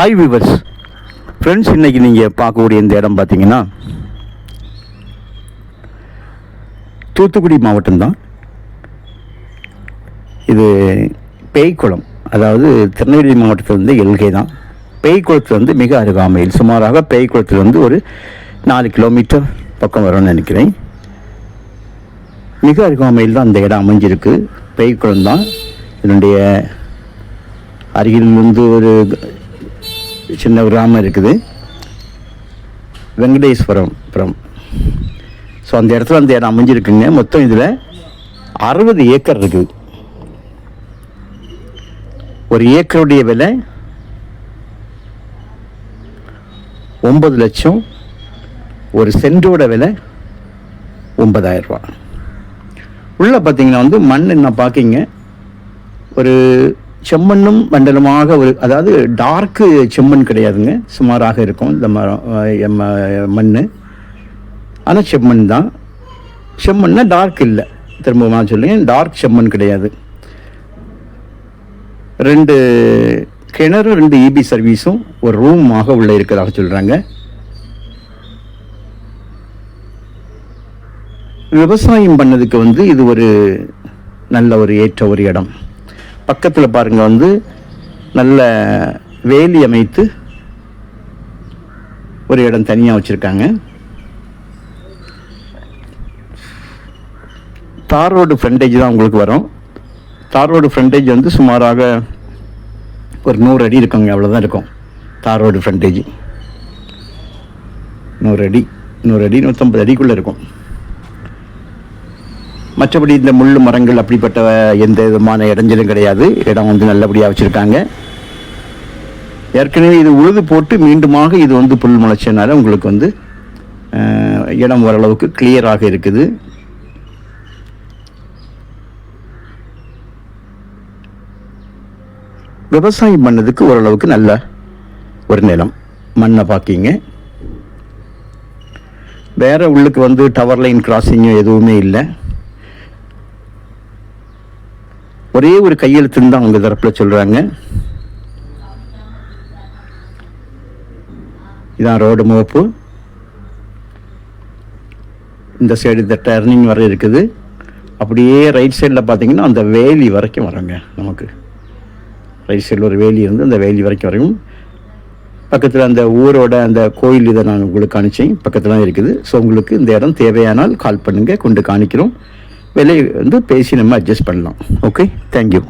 Hi viewers friends இன்றைக்கி நீங்கள் பார்க்கக்கூடிய இந்த இடம் பார்த்தீங்கன்னா தூத்துக்குடி மாவட்டம்தான். இது பேய்க்குளம். அதாவது திருநெல்வேலி மாவட்டத்திலிருந்து எல்கை தான். பேய்க்குளத்துலேருந்து மிக அருகாமையில் சுமாராக பேய்க்குளத்துலேருந்து ஒரு நாலு கிலோமீட்டர் பக்கம் வரும்னு நினைக்கிறேன். மிக அருகாமையில் தான் அந்த இடம் அமைஞ்சிருக்கு. பேய்க்குளம் தான். என்னுடைய அருகில் ஒரு சின்ன கிராமம் இருக்குது. வெங்கடேஸ்வரம் புறம். ஸோ அந்த இடத்துல அந்த இடம் அமைஞ்சிருக்குங்க. மொத்தம் இதில் அறுபது ஏக்கர் இருக்குது. ஒரு ஏக்கருடைய விலை ஒன்பது லட்சம் ஒரு சென்டோட விலை ஒன்பதாயிரம் ரூபா உள்ளே பார்த்தீங்கன்னா வந்து மண் என்ன பார்க்கிங்க ஒரு செம்மண்ணும் மண்டலமாக ஒரு அதாவது டார்க்கு செம்மண் கிடையாதுங்க. சுமாராக இருக்கும். இந்த மரம் எம்ம- மண் ஆனால் செம்மண் தான். செம்மண்ணா டார்க் இல்லை. திரும்பமாக சொல்லுங்க. டார்க் செம்மண் கிடையாது. ரெண்டு கிணறும் ரெண்டு இபி சர்வீஸும் ஒரு ரூமாக உள்ளே இருக்கிறதாக சொல்கிறாங்க விவசாயம் பண்ணதுக்கு வந்து இது ஒரு நல்ல ஒரு ஏற்ற ஒரு இடம். பக்கத்தில் பாருங்கள் வந்து நல்ல வேலி அமைத்து ஒரு இடம் தனியாக வச்சுருக்காங்க. தார் ரோடு ஃப்ரண்டேஜ் தான் உங்களுக்கு வரும். தார் ரோடு ஃப்ரண்டேஜ் வந்து சுமாராக ஒரு நூறு அடி இருக்குங்க அவ்வளோதான் இருக்கும். தார் ரோடு ஃப்ரண்டேஜ் நூறு அடி நூறு அடி நூற்றம்பது அடிக்குள்ளே இருக்கும். மற்றபடி இந்த முள் மரங்கள் அப்படிப்பட்ட எந்த விதமான இடைஞ்சலும் கிடையாது. இடம் வந்து நல்லபடியாக வச்சுருக்காங்க. ஏற்கனவே இது உழுது போட்டு மீண்டுமாக இது வந்து புல் முளைச்சனால உங்களுக்கு வந்து இடம் ஓரளவுக்கு கிளியராக இருக்குது. விவசாயம் பண்ணதுக்கு ஓரளவுக்கு நல்ல ஒரு நிலம். மண்ணை பார்க்கிங்க வேற உள்ளுக்கு வந்து டவர் லைன் கிராசிங்கும் எதுவுமே இல்லை. ஒரே ஒரு கையெழுத்துன்னு தான் அவங்க தரப்பில் சொல்கிறாங்க இதான் ரோடு முகப்பு. இந்த சைடு இந்த டர்னிங் வரை இருக்குது. அப்படியே ரைட் சைடில் பார்த்தீங்கன்னா அந்த வேலி வரைக்கும் வரோங்க நமக்கு. ரைட் சைடில் ஒரு வேலி இருந்து அந்த வேலி வரைக்கும் வரையும். பக்கத்தில் அந்த ஊரோட அந்த கோயில் இதை நான் உங்களுக்கு காணிச்சேன் பக்கத்தில் தான் இருக்குது. ஸோ உங்களுக்கு இந்த இடம் தேவையானால் கால் பண்ணுங்கள் கொண்டு காணிக்கிறோம். விலை வந்து பேசி நம்ம அட்ஜஸ்ட் பண்ணலாம். Okay thank you